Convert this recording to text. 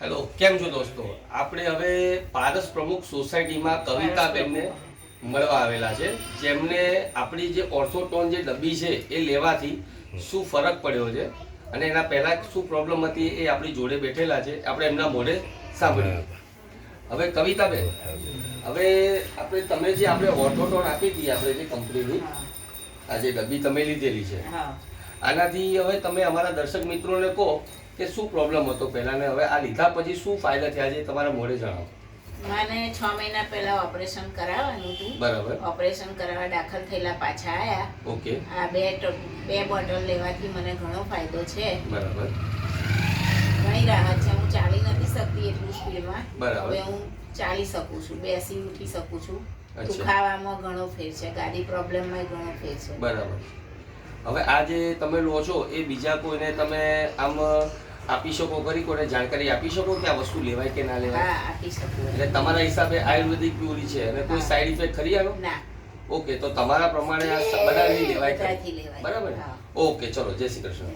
Hello કેમ છો દોસ્તો? આપણે હવે પારસ પ્રમુખ સોસાયટીમાં કવિતાબેનને મળવા આવેલા છે જેમને આપણી જે ઓર્થોટોન જે ડબ્બી છે એ લેવાથી શું ફરક પડ્યો છે અને એના પહેલાં શું પ્રોબ્લેમ હતી એ આપણી જોડે બેઠેલા છે આપણે એમના મોઢે સાંભળ્યું હવે કવિતાબેન હવે આપણે તમે જે આપણે ઓર્થોટોન આપી હતી આપણે જે કંપનીની આ જે ડબ્બી તમે લીધેલી છે આનાથી હવે તમે અમારા દર્શક મિત્રોને કહો કે શું પ્રોબ્લેમ હતો પહેલા ને હવે આ લીધા પછી શું ફાયદા થયા છે તમારા મોડે જણાવો. મને છ મહિના પહેલા ઓપરેશન કરાવવાનું હતું. બરાબર. ઓપરેશન કરાવવા દાખલ થયેલા પાછા આયા. ઓકે. આ બે બે બોટલ લેવાથી મને ઘણો ફાયદો છે. બરાબર. ઘણી રાહત છે. હું ચાલી નથી શકતી એટલું સ્પીડમાં. બરાબર. હવે હું ચાલી શકું છું બેસી ઉઠી શકું છું. ખાવામાં દુખાવામાં ઘણો ફેર છે. ગાડી પ્રોબ્લેમમાં ઘણો ફેર છે. બરાબર. હવે આ જે તમે લો છો એ બીજા કોઈને તમે આમ આપી શકો ખરી? કોઈને જાણકારી આપી શકો કે આ વસ્તુ લેવાય કે ના લેવાય? આપી શકું. એટલે તમારા હિસાબે આયુર્વેદિક પ્યુરી છે અને કોઈ. સાઈડ ઇફેક્ટ ખરી આનો? ના. ઓકે તો તમારા પ્રમાણે આ બધા બધાથી લેવાય. બરાબર ઓકે ચલો જય શ્રી કૃષ્ણ.